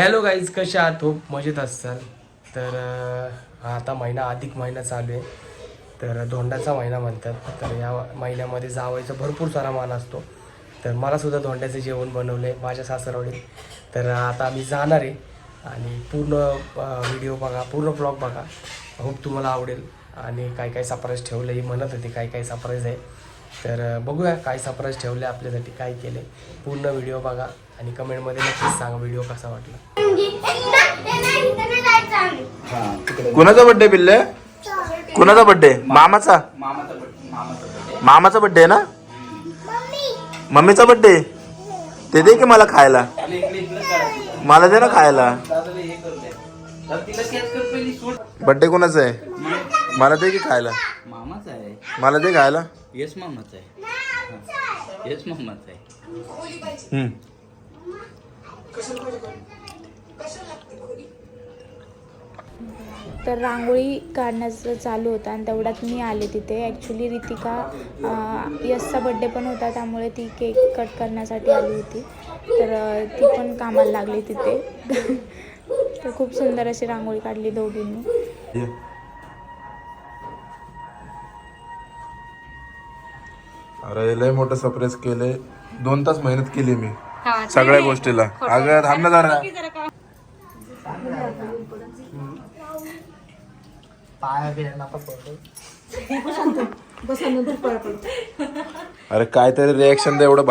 Hello guys कशा आहात? खूप मजेत असाल. तर आता महिना अधिक महिना चालू आहे. तर धोंडाचा महिना म्हणतात. तर या महिन्यामध्ये जावायचा भरपूर सारा मान असतो. तर मला सुद्धा धोंड्याचं जेवण बनवलं आहे माझ्या सासरवडील तर आता आम्ही जाणार आहे. आणि पूर्ण व्हिडिओ बघा पूर्ण ब्लॉग बघा. खूप तुम्हाला आवडेल. आणि काय काय सरप्राईज ठेवलं ही म्हणत होते काय काय सरप्राईज आहे. तर बघूया काय सरप्राईज ठेवले आपल्यासाठी काय केले. पूर्ण व्हिडिओ बघा आणि कमेंटमध्ये नक्कीच सांगा व्हिडिओ कसा वाटला. कुणाचा बर्थडे पिल्ले? कुणाचा बर्थडे मामाचा? मामाचा बर्थडे मामाचा बर्थडे मामाचा बर्थडे ना? मम्मीचा बर्थडे ते दे की मला खायला. मला दे ना खायला. दादाला करू दे तर तिला कॅच कर पहिली सोड बर्थडे कोणाचा आहे? मला दे की खायला. मामाचा आहे. मला दे खायला. यश मामाचा आहे हा. यश मामाचा आहे हम्म. तर रांगोळी काढण्याचं चालू होतं आणि तेवढ्यात मी आले तिथे. ॲक्च्युली रितिका अं, यशचा बड्डे पण होता त्यामुळे ती केक कट करण्यासाठी आली होती. तर ती पण कामाला लागली तिथे. तर खूप सुंदर अशी रांगोळी काढली दोघींनी. अरे लय मोठं सरप्राईज केलंय दोन तास मेहनत केली मी. सगळ्या गोष्टीला. अगं थांब ना जरा. पाया बिया नका पडू अरे काहीतरी रिॲक्शन तर एवढं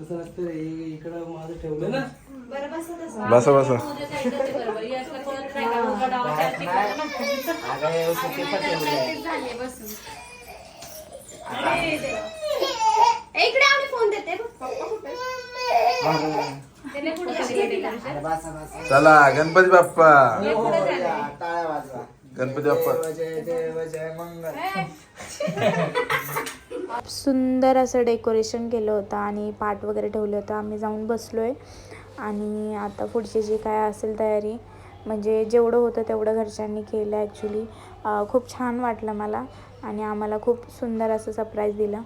बस? हा. तसं नसतं इकडं माझं ठेवलं ना. बसा बसा अगं व्यवस्थित ते पण ठेवलं आहे. इकडे आम्ही फोन देते बघ. पप्पा कुठे? त्याने पुढे गेले. अरे बसा बसा. चला गणपती बाप्पा. टाळ्या वाजवा. गणपती बाप्पा. जय देव जय मंगल. सुंदर असं डेकोरेशन केलं होतं आणि पाट वगैरे ठेवलं होतं. आम्ही जाऊन बसलो आहे आणि आता पुढची जी काय असेल तयारी म्हणजे जेवढं होतं तेवढं घरच्यांनी केलं ॲक्च्युली खूप छान वाटलं मला आणि आम्हाला खूप सुंदर असं सरप्राईज दिलं.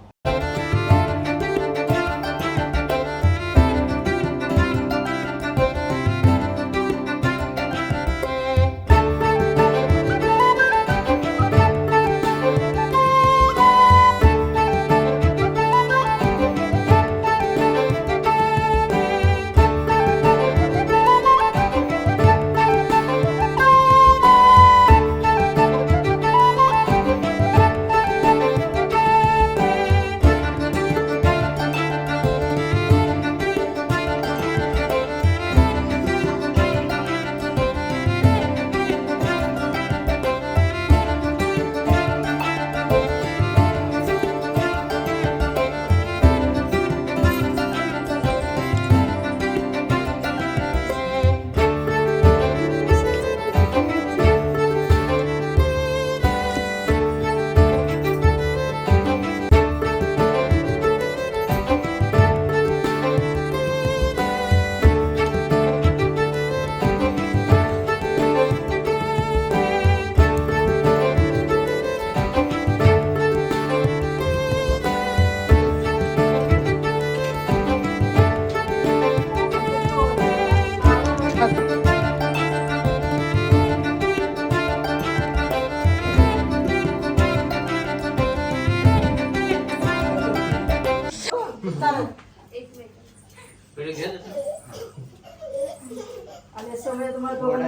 वेळ घे.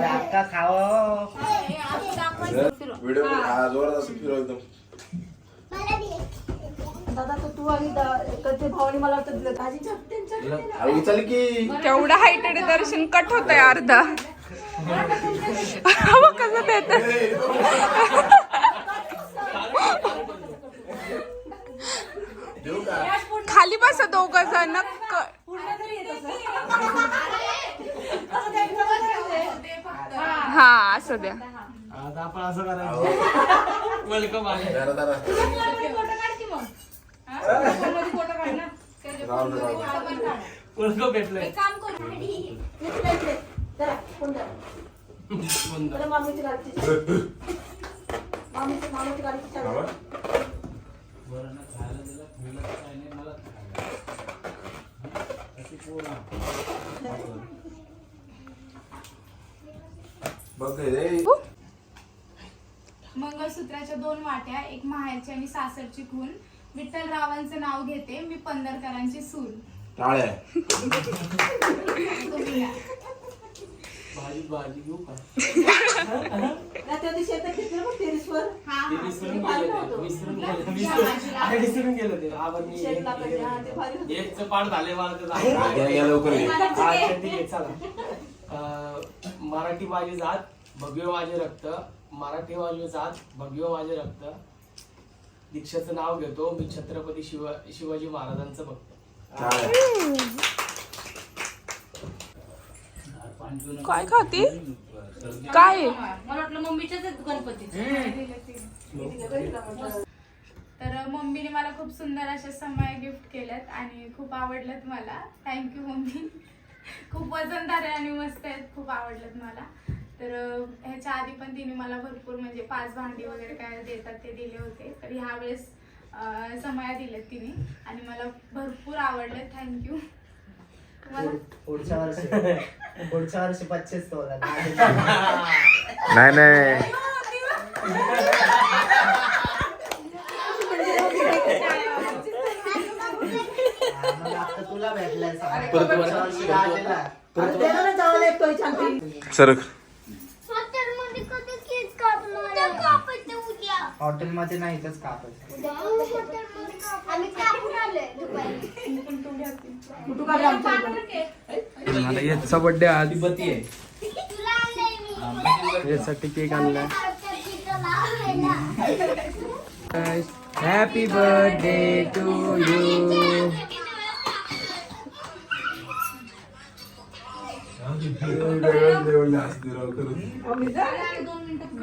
अक्का खावा. व्हिडिओ जोरात असं फिरव एकदम. दादा तो तू आणि दा- कधी भावानी मला वाटतं उचल की. केवढं हायटेड दर्शन कट होत आहे अर्धा कसं देत? बस दोघ जण हा असं द्या. आता आपण असं करायचं. वेलकम आहे. वेलकम भेटलंय. मामीची गाडीची मंगळसूत्राच्या दोन वाट्या एक माहेरची आणि सासरची खून. विठ्ठल रावांचं नाव घेते मी पंधरकरांची सून. टाळ्या. भाजी भाजी घेऊ का ना त्या दिवशी आता घेतलं बघ टेरेसवर. हा, ते हा. विसरून भारी गेलं ते. नव्हतं. विसरून या गेलं भाजीला. अरे विसरून गेलं ते आवर मी शेत लाकडाचे, हा, ते भारी होतं. एकचं पाठ झाले मला तर झालं. घ्या घ्या लवकर घे. अच्छा ठीक आहे चला अं, मराठी माझी जात भव्य माझे रक्त मराठी माझी जात भव्य माझे रक्त दीक्षाचं नाव घेतो मी छत्रपती शिव शिवाजी महाराजांचं भक्त काय खाती? काय? मला वाटलं मम्मीच्याच गणपती तर मम्मीने मला खूप सुंदर अशा समय गिफ्ट केल्यात आणि खूप आवडल्यात मला. Thank you mummy. खूप वजनदार आहे आणि मस्त आहेत खूप आवडल्यात मला. तर ह्याच्या आधी पण तिने मला भरपूर म्हणजे पाच भांडी वगैरे काय देतात ते दिले होते. तर ह्या वेळेस अं, समया दिल्यात तिने आणि मला भरपूर आवडले थँक्यू पुढच्या वर्षी पुढच्या वर्षी पच्चीस तोला नाही नाही मग आता तुला भेटलाय सांग. परत पुढच्या वर्षी राजाला. अरे त्याला ना जावं लागतोय छानपैकी. सरक हॉटेलमध्ये कधी केक कापणार कापायचं उद्या हॉटेलमध्ये नाही इथंच कापायचं उद्या हॉटेलमध्ये काप आम्ही कापून आलोय दुपारी कुठं काढलं आमच्या इथं? आता याचा बर्थडे आज. मी यासाठी केक लावायला. हॅपी बर्थडे टू यू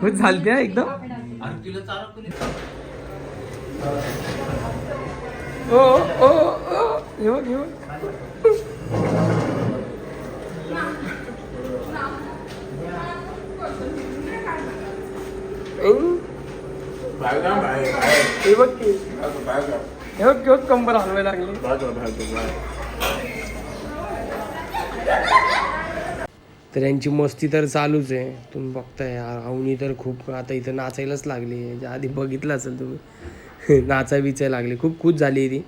खुश झालते हा एकदम? ओ ओ. हे बघ. की. हे बघ कंबर हलवायला लागली. तर यांची मस्ती तर चालूच आहे. तुम्ही बघताय यार अवनी तर खूप आता इथं नाचायलाच लागली याच्या आधी बघितलं असेल तुम्ही. नाचा बिचाय लागली. खूप खुश झाली आहे ती.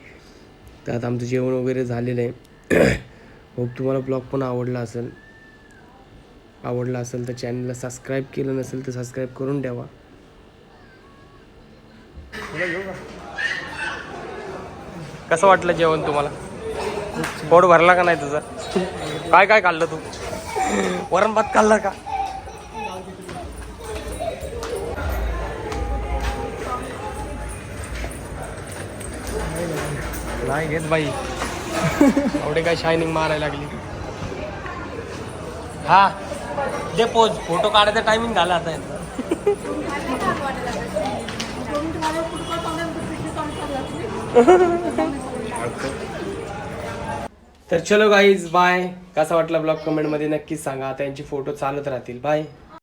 तर आता आमचं जेवण वगैरे झालेलं आहे. होप तुम्हाला ब्लॉग पण आवडला असेल. आवडला असेल तर चॅनलला सबस्क्राईब केलं नसेल तर सबस्क्राईब करून द्यावा कसं वाटलं जेवण तुम्हाला? पोट भरला का नाही तुझं? काय काय खाल्लं तू? वरण भात खाल्ला का? नाही घेत बाई. एवढे काय शायनिंग मारायला लागली. हा दे पोज फोटो काढायचा टायमिंग झाला आता. तर चलो गाईज बाय कसा वाटला ब्लॉग कमेंटमध्ये नक्कीच सांगा. आता यांची फोटो चालत राहतील. बाय